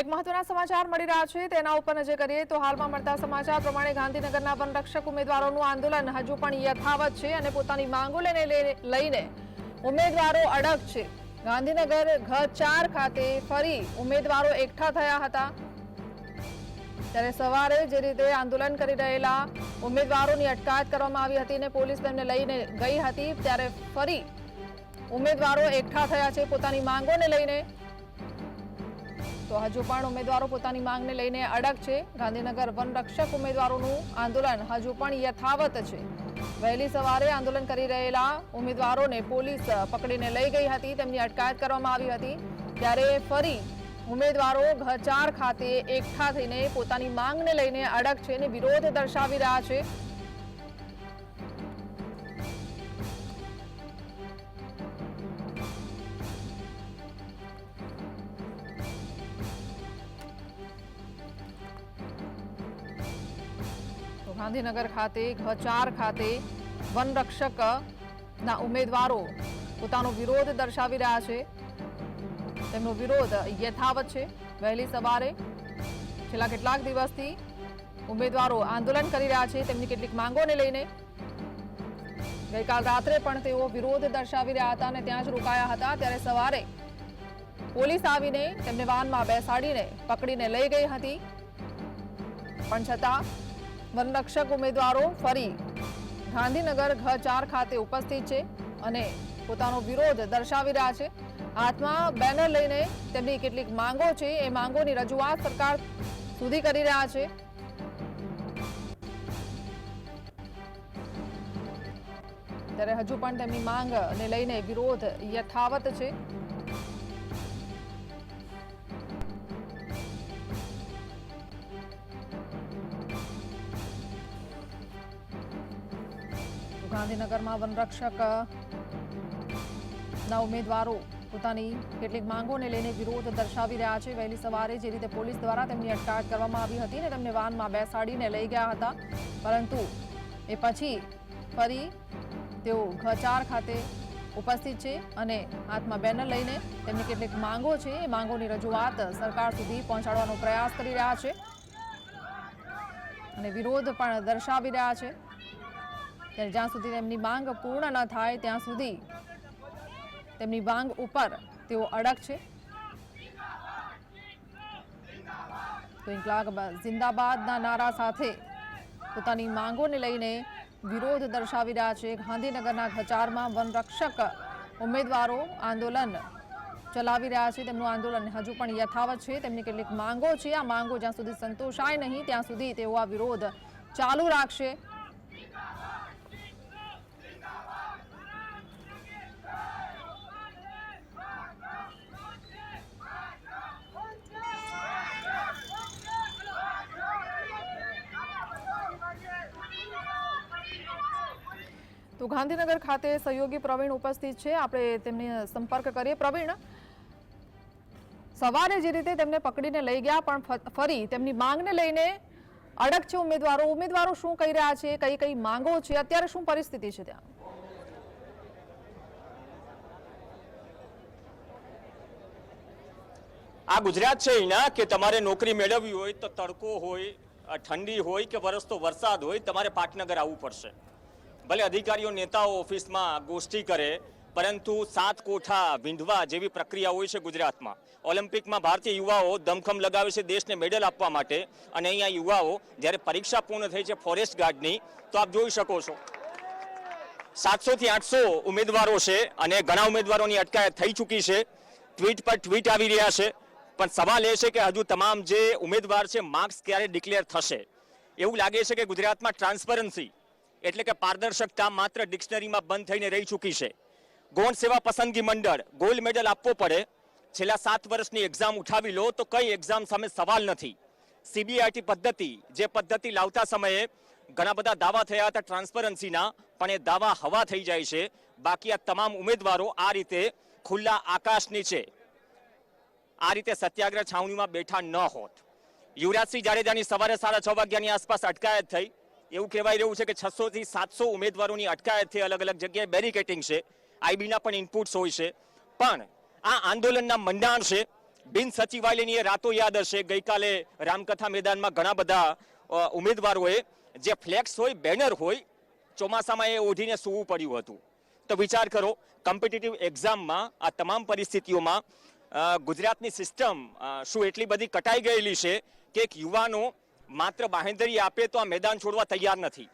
એક મહત્વના સમાચાર મળી રહ્યા છે. તેના ઉપર નજર કરીએ તો હાલમાં મળતા સમાચાર પ્રમાણે ગાંધીનગરના વનરક્ષક ઉમેદવારોનું આંદોલન હજુ પણ યથાવત છે અને પોતાની માંગો લઈને લઈને ઉમેદવારો અડગ છે. ગાંધીનગર ઘ ચાર ખાતે ફરી ઉમેદવારો એકઠા થયા હતા. ત્યારે સવારે જે રીતે આંદોલન કરી રહેલા ઉમેદવારોની અટકાયત કરવામાં આવી હતી અને પોલીસ તેમને લઈને ગઈ હતી, ત્યારે ફરી ઉમેદવારો એકઠા થયા છે. પોતાની માંગોને લઈને તો હજુ પણ ઉમેદવારો પોતાની માંગને લઈને અડગ છે. ગાંધીનગર વનરક્ષક ઉમેદવારોનું આંદોલન હજુ પણ યથાવત છે. વહેલી સવારે આંદોલન કરી રહેલા ઉમેદવારોને પોલીસ પકડીને લઈ ગઈ હતી. તેમની અટકાયત કરવામાં આવી હતી. ત્યારે ફરી ઉમેદવારો ઘચાર ખાતે એકઠા થઈને પોતાની માંગને લઈને અડગ છે અને વિરોધ દર્શાવી રહ્યા છે. ગાંધીનગર ખાતે, ઘચાર ખાતે વનરક્ષકના ઉમેદવારો પોતાનો વિરોધ દર્શાવી રહ્યા છે. તેમનો વિરોધ યથાવત છે. વહેલી સવારે છેલ્લા કેટલાક દિવસથી ઉમેદવારો આંદોલન કરી રહ્યા છે. તેમની કેટલીક માંગોને લઈને ગઈકાલ રાત્રે પણ તેઓ વિરોધ દર્શાવી રહ્યા હતા અને ત્યાં જ રોકાયા હતા. ત્યારે સવારે પોલીસ આવીને તેમને વાનમાં બેસાડીને પકડીને લઈ ગઈ હતી. પણ છતાં વનરક્ષક ઉમેદવારો ફરી ગાંધીનગર ઘ ચાર ખાતે ઉપસ્થિત છે અને પોતાનો વિરોધ દર્શાવી રહ્યા છે. હાથમાં બેનર લઈને તેમની કેટલીક માંગો છે, એ માંગોની રજૂઆત સરકાર સુધી કરી રહ્યા છે. ત્યારે હજુ પણ તેમની માંગને લઈને વિરોધ યથાવત છે. ગાંધીનગરમાં વનરક્ષક ના ઉમેદવારો પોતાની કેટલીક માંગોને લઈને વિરોધ દર્શાવી રહ્યા છે. વહેલી સવારે જે રીતે પોલીસ દ્વારા તેમની અટકાયત કરવામાં આવી હતી અને તેમને વાનમાં બેસાડીને લઈ ગયા હતા. પરંતુ એ પછી ફરી તેઓ ઘચાર ખાતે ઉપસ્થિત છે અને હાથમાં બેનર લઈને તેમની કેટલીક માંગો છે. એ માંગોની રજૂઆત સરકાર સુધી પહોંચાડવાનો પ્રયાસ કરી રહ્યા છે અને વિરોધ પણ દર્શાવી રહ્યા છે. ત્યારે જ્યાં સુધી તેમની માંગ પૂર્ણ ન થાય, ત્યાં સુધી તેમની માંગ ઉપર તેઓ અડગ છે. જિંદાબાદના નારા સાથે પોતાની માંગોને લઈને વિરોધ દર્શાવી રહ્યા છે. ગાંધીનગરના ખચારમાં વનરક્ષક ઉમેદવારો આંદોલન ચલાવી રહ્યા છે. તેમનું આંદોલન હજુ પણ યથાવત છે. તેમની કેટલીક માંગો છે. આ માંગો જ્યાં સુધી સંતોષાય નહીં, ત્યાં સુધી તેઓ આ વિરોધ ચાલુ રાખશે. તો ગાંધીનગર ખાતે સહયોગી પ્રવીણ ઉપસ્થિત છે. આપણે તેમને સંપર્ક કરીએ. પ્રવીણ, સવારે જે રીતે તેમને પકડીને લઈ ગયા, પણ ફરી તેમની માંગને લઈને અડગ છે ઉમેદવારો. ઉમેદવારો શું કહી રહ્યા છે? કઈ કઈ માંગો છે? અત્યારે શું પરિસ્થિતિ છે ત્યાં? આ ગુજરાત છે અહીંના કે તમારે નોકરી મેળવવી હોય તો તડકો હોય ઠંડી હોય કે વરસતો વરસાદ હોય, તમારે પાટનગર આવવું પડશે. ભલે અધિકારીઓ નેતાઓ ઓફિસમાં ગોષ્ઠી કરે, પરંતુ સાત કોઠા વીંધવા જેવી પ્રક્રિયા હોય છે ગુજરાતમાં. ઓલિમ્પિકમાં ભારતીય યુવાઓ દમખમ લગાવે છે દેશને મેડલ આપવા માટે. અને અહીંયા યુવાઓ જ્યારે પરીક્ષા પૂર્ણ થઈ છે ફોરેસ્ટ ગાર્ડની, તો આપ જોઈ શકો છો. સાતસો થી આઠસો ઉમેદવારો છે અને ઘણા ઉમેદવારોની અટકાયત થઈ ચૂકી છે. ટ્વીટ પર ટ્વીટ આવી રહ્યા છે. પણ સવાલ એ છે કે હજુ તમામ જે ઉમેદવાર છે, માર્ક્સ ક્યારે ડિક્લેર થશે? એવું લાગે છે કે ગુજરાતમાં ટ્રાન્સપરન્સી એટલે કે પારદર્શકતા માત્ર ડિક્શનરીમાં બંધ થઈને રહી ચૂકી છે. ગૌણ સેવા પસંદગી મંડળ, ગોલ્ડ મેડલ આપવો પડે. છેલ્લા સાત વર્ષની એક્ઝામ ઉઠાવી લો તો કઈ એક્ઝામ સામે સવાલ નથી. સીબીઆઈટી પદ્ધતિ, જે પદ્ધતિ લાવતા સમયે ઘણા બધા દાવા થયા હતા ટ્રાન્સપરન્સીના પણ એ દાવા હવા થઈ જાય છે. બાકી આ તમામ ઉમેદવારો આ રીતે ખુલ્લા આકાશ નીચે આ રીતે સત્યાગ્રહ છાવણીમાં બેઠા ન હોત. યુવરાજસિંહ જાડેજાની સવારે સાડા છ વાગ્યાની આસપાસ અટકાયત થઈ. એવું કહેવાય રહ્યું છે કે છસો થી સાતસો ઉમેદવારોની અટકાયત થઈ અલગ અલગ જગ્યાએ બેરિકેટિંગ છે. આઈબીના પણ ઇનપુટ્સ હોય છે. પણ આ આંદોલનના મંડાણ છે. બિન સચિવાલયની એ રાતો યાદ હશે. ગઈકાલે રામકથા મેદાનમાં ઘણા બધા ઉમેદવારોએ જે ફ્લેક્સ હોય બેનર હોય, ચોમાસામાં એ ઓઢીને સૂવું પડ્યું હતું. તો વિચાર કરો કોમ્પિટિટિવ એક્ઝામમાં આ તમામ પરિસ્થિતિઓમાં ગુજરાતની સિસ્ટમ શું એટલી બધી કટાઈ ગયેલી છે કે એક યુવાનો માત્ર બાહેંધરી આપે તો આ મેદાન છોડવા તૈયાર નથી.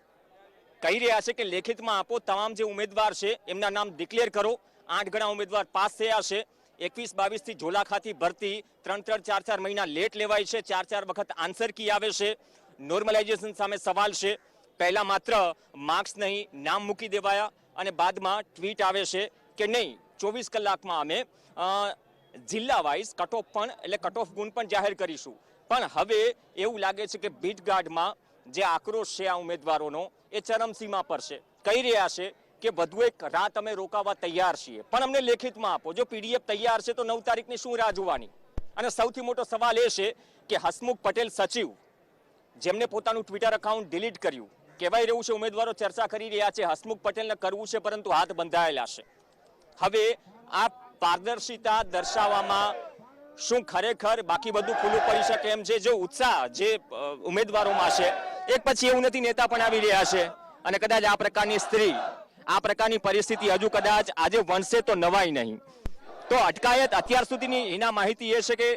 કહી રહ્યા છે કે લેખિતમાં આપો, તમામ જે ઉમેદવાર છે, એમના નામ ડિક્લેર કરો. આઠ ગણા ઉમેદવાર પાસ થયા છે. એકવીસ બાવીસથી ઝોલા ભરતી ત્રણ ત્રણ, ચાર ચાર મહિના લેટ લેવાય છે. ચાર ચાર વખત આન્સર કી આવે છે. નોર્મલાઇઝેશન સામે સવાલ છે. પહેલા માત્ર માર્ક્સ નહીં, નામ મૂકી દેવાયા અને બાદમાં ટ્વીટ આવે છે કે નહીં. ચોવીસ કલાકમાં અમે જિલ્લા વાઇઝ કટ ઓફ પણ, એટલે કટ ઓફ ગુણ પણ જાહેર કરીશું. પણ હવે એવું લાગે છે કે ભીટગાઢમાં જે આક્રોશ છે આ ઉમેદવારોનો, એ ચરમસીમા પર છે. કહી રહ્યા છે કે વધુ એક રાત અમે રોકાવા તૈયાર છીએ. પણ અમને લેખિતમાં આપો, જો પીડીએફ તૈયાર છે તો નવ તારીખની શું રાહ જોવાની? અને સૌથી મોટો સવાલ એ છે કે હસમુખ પટેલ સચિવ, જેમને પોતાનું ટ્વિટર એકાઉન્ટ ડિલીટ કર્યું, કહેવાય રહ્યું છે ઉમેદવારો ચર્ચા કરી રહ્યા છે, હસમુખ પટેલને કરવું છે, પરંતુ હાથ બંધાયેલા છે. હવે આ પારદર્શિતા દર્શાવવામાં શું ખરેખર બાકી બધું ખુલ્લું પડી શકે એમ છે? જે ઉત્સાહ જે ઉમેદવારોમાં છે, એક પછી એવું નથી નેતા પણ આવી રહ્યા છે. અને કદાચ આ પ્રકારની સ્ત્રી, આ પ્રકારની પરિસ્થિતિ હજુ કદાચ આજે વણશે તો નવાય નહીં. તો અટકાયત અત્યાર સુધીની એના માહિતી એ છે કે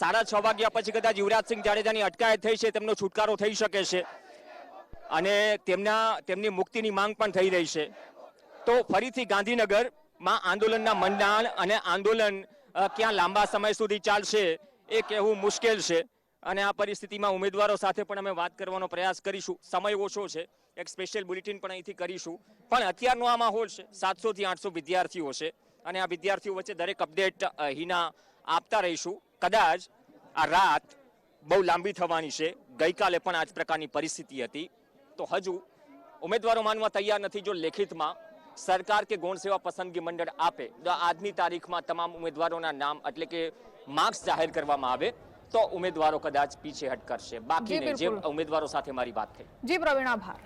સાડા છ વાગ્યા પછી કદાચ યુવરાજસિંહ જાડેજાની અટકાયત થઈ છે, તેમનો છુટકારો થઈ શકે છે. અને તેમના, તેમની મુક્તિની માંગ પણ થઈ રહી છે. તો ફરીથી ગાંધીનગરમાં આંદોલનના મંડાણ અને આંદોલન ક્યાં લાંબા સમય સુધી ચાલશે એ કહેવું મુશ્કેલ છે. અને આ પરિસ્થિતિમાં ઉમેદવારો સાથે પણ અમે વાત કરવાનો પ્રયાસ કરીશું. સમય ઓછો છે. એક સ્પેશિયલ બુલેટિન પણ અહીંથી કરીશું. પણ અત્યારનો આ માહોલ છે. સાતસોથી આઠસો વિદ્યાર્થીઓ છે. અને આ વિદ્યાર્થીઓ વચ્ચે દરેક અપડેટ હિના આપતા રહીશું. કદાચ આ રાત બહુ લાંબી થવાની છે. ગઈકાલે પણ આ જ પ્રકારની પરિસ્થિતિ હતી. તો હજુ ઉમેદવારો માનવા તૈયાર નથી. જો લેખિતમાં સરકાર કે ગૌણ સેવા પસંદગી મંડળ આપે તો આજની તારીખમાં તમામ ઉમેદવારોના નામ એટલે કે માર્ક્સ જાહેર કરવામાં આવે તો ઉમેદવારો કદાચ પીછેહટ કરશે. બાકી જે ઉમેદવારો સાથે મારી વાત થઈ. જી પ્રવીણ આભાર.